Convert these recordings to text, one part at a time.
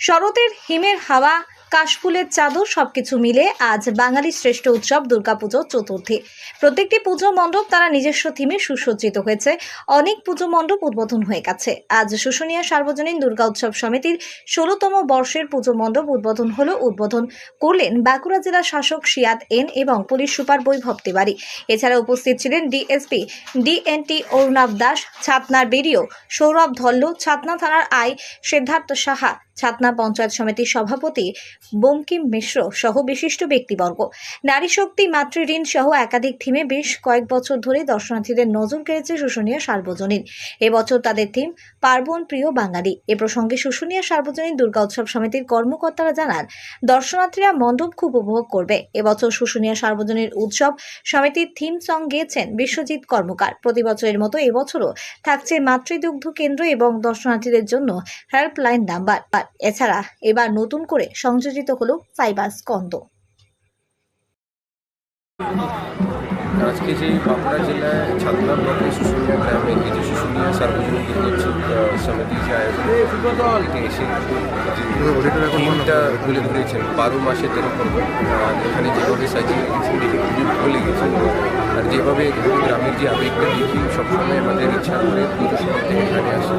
শরতের হিমের হাওয়া, কাশফুলের চাদর সবকিছু মিলে আজ বাঙালির শ্রেষ্ঠ উৎসব দুর্গাপুজো চতুর্থী। প্রত্যেকটি পুজো মণ্ডপ তারা নিজস্ব থিমে সুসজ্জিত হয়েছে। অনেক পুজো মণ্ডপ উদ্বোধন হয়ে গেছে। আজ শুশুনিয়া সার্বজনীন দুর্গা উৎসব সমিতির ষোলোতম বর্ষের পুজো মণ্ডপ উদ্বোধন হলো উদ্বোধন করলেন বাঁকুড়া জেলা শাসক সিয়াদ এন এবং পুলিশ সুপার বৈভব তিওয়ারি। এছাড়া উপস্থিত ছিলেন ডিএসপি ডিএনটি অরুণাভ দাস, ছাতনার বেরিও সৌরভ ধল্ল, ছাতনা থানার আই সিদ্ধার্থ সাহা ছাতনা পঞ্চায়েত সমিতির সভাপতি বঙ্কিম মিশ্র সহ বিশিষ্ট ব্যক্তিবর্গ। নারী শক্তি মাতৃঋণ সহ একাধিক থিমে বেশ কয়েক বছর ধরে দর্শনার্থীদের নজর কেড়েছে শুশুনিয়া সার্বজনীন। এবছর তাদের থিম, পার্বণ প্রিয় বাঙালি। এ প্রসঙ্গে শুশুনিয়া সার্বজনীন দুর্গা উৎসব সমিতির কর্মকর্তারা জানান, দর্শনার্থীরা মণ্ডপ খুব উপভোগ করবে। এবছর শুশুনিয়া সার্বজনীন উৎসব সমিতির থিম সং গেয়েছেন বিশ্বজিৎ কর্মকার। প্রতি বছরের মতো এবছরও থাকছে মাতৃদুগ্ধ কেন্দ্র এবং দর্শনার্থীদের জন্য হেল্পলাইন নাম্বার। এছাড়া এবার নতুন করে সংযোজিত হলো ফাইবার স্কন্দ আজকে যে বাঁকুড়া জেলায় ছাত্রা ব্লকের শুশুনিয়া গ্রামে এই যে শুশুনিয়া সার্বজনীন দুর্গোৎসব সমিতি যে আয়োজন এসে যে থিমটা তুলে ধরেছেন। বারো মাসে তেরো পর্ব এখানে যেভাবে সাজিয়ে রেখেছেন লেগেছে। আর যেভাবে গ্রামের যে আবেগটা দেখি সবসময় আমাদের ইচ্ছা করে পুজোর সময় থেকে এখানে আসি।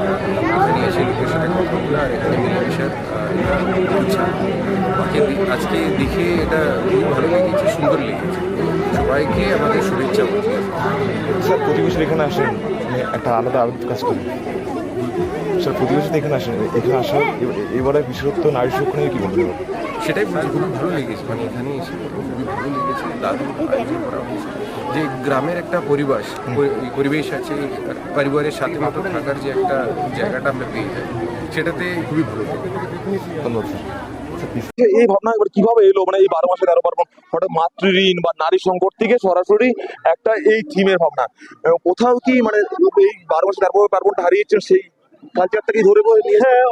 এখানে এসে লোকের সাথে কথা বলা আর এখানে মিলেমিশার ইচ্ছা আমাকে দে- আজকে দেখে এটা খুবই ভালো লেগেছে সুন্দর লেগেছে। সবাইকে আমাদের শুভেচ্ছা বলছি। স্যার প্রতিবেশী এখানে আসেন মানে একটা আলাদা আবেগ কাজ করে। স্যার প্রতিবেশী এখানে আসেন এখানে আসার এ- এবারে বিশেষত্ব নারী সুরক্ষা নিয়ে কি বলবেন? সেটাই বলছি খুবই ভালো লেগেছে মানে এখানে এসে খুবই ভালো লেগেছে দারুণ আয়োজন করা হয়েছে। যে গ্রামের একটা পরিবেশ পরিবেশ আছে পরিবারের সাথে মতো থাকার যে একটা জায়গাটা আমরা পেয়ে যাই সেটাতে খুবই ভালো ধন্যবাদ। এই ভাবনা এবার কীভাবে এলো? মানে এই বারো মাসে তেরো পার্বণ হঠাৎ মাতৃঋণ বা নারী সংকট থেকে সরাসরি একটা এই থিমের ভাবনা। কোথাও কি মানে এই বারো মাসে তেরো পার্বণটা হারিয়েছেন সেই কালচারটাকে ধরে হ্যাঁ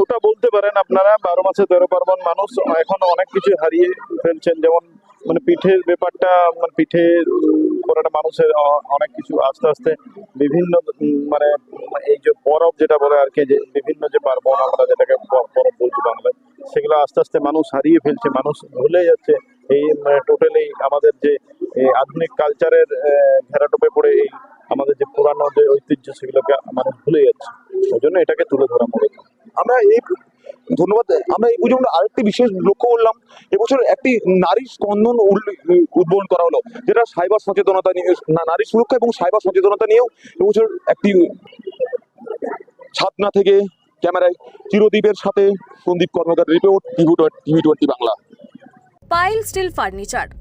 ওটা বলতে পারেন আপনারা। বারো মাসে তেরো পার্বণ মানুষ এখন অনেক কিছু হারিয়ে ফেলছেন। যেমন মানে পিঠের ব্যাপারটা মানে পিঠে করাটা মানুষের অনেক কিছু আস্তে আস্তে বিভিন্ন মানে এই যে পরব যেটা বলে আর কি, যে বিভিন্ন যে পার্বণ আমরা যেটাকে পরব বলছি বাংলায়, সেগুলো আস্তে আস্তে মানুষ হারিয়ে ফেলছে, মানুষ ভুলে যাচ্ছে। এই টোটালি আমাদের যে আধুনিক কালচারের ঘেরাটোপে পড়ে এই আমাদের যে পুরানো যে ঐতিহ্য, সেগুলোকে মানুষ ভুলে যাচ্ছে। ওই জন্য এটাকে তুলে ধরা মূলত। আমরা এই ধন্যবাদ। আমরা এই পুজো আরেকটি বিশেষ লক্ষ্য করলাম, এবছর একটি নারী স্কন্দন উদ্বোধন করা হলো, যেটা সাইবার সচেতনতা নিয়ে নারী সুরক্ষা এবং সাইবার সচেতনতা নিয়েও এবছর একটি ছাদনা থেকে ক্যামেরায় চিরদীপের সাথে Sandip Karmakar, report, TV twenty Bangla. Pile steel furniture.